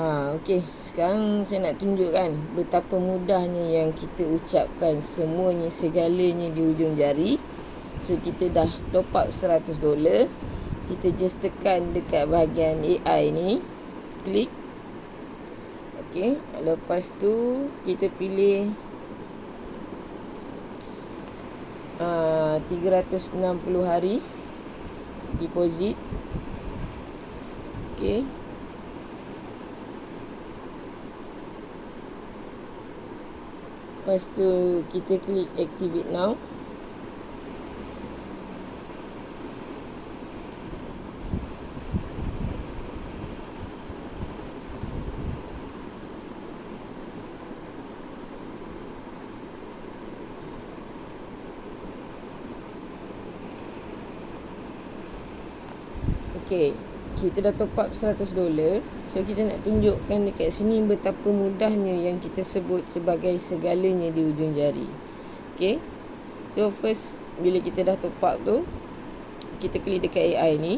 Ha, Okey, sekarang saya nak tunjukkan betapa mudahnya yang kita ucapkan semuanya segalanya di ujung jari. So kita dah top up 100 dolar. Kita just tekan dekat bahagian AI ni. Klik. Okey, lepas tu kita pilih uh, 360 hari deposit. Okey. Lepas tu kita klik activate now. Okey, kita dah top up 100 dolar. So kita nak tunjukkan dekat sini betapa mudahnya yang kita sebut sebagai segalanya di ujung jari. Okey. So first bila kita dah top up tu kita klik dekat AI ni.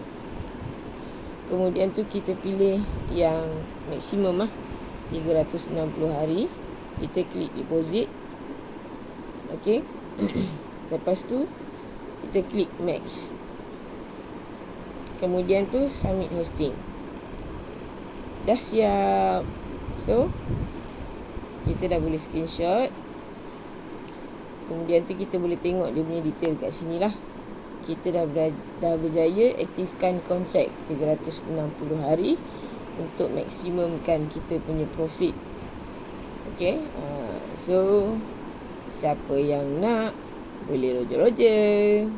Kemudian tu kita pilih yang maksimum ah 360 hari. Kita klik deposit. Okey. Lepas tu kita klik max. Kemudian tu submit hosting. Dah siap. So kita dah boleh screenshot. Kemudian tu kita boleh tengok dia punya detail kat sini lah. Kita dah ber, dah berjaya aktifkan kontrak 360 hari untuk maksimumkan kita punya profit. Okay. Uh, so siapa yang nak boleh roger-roger.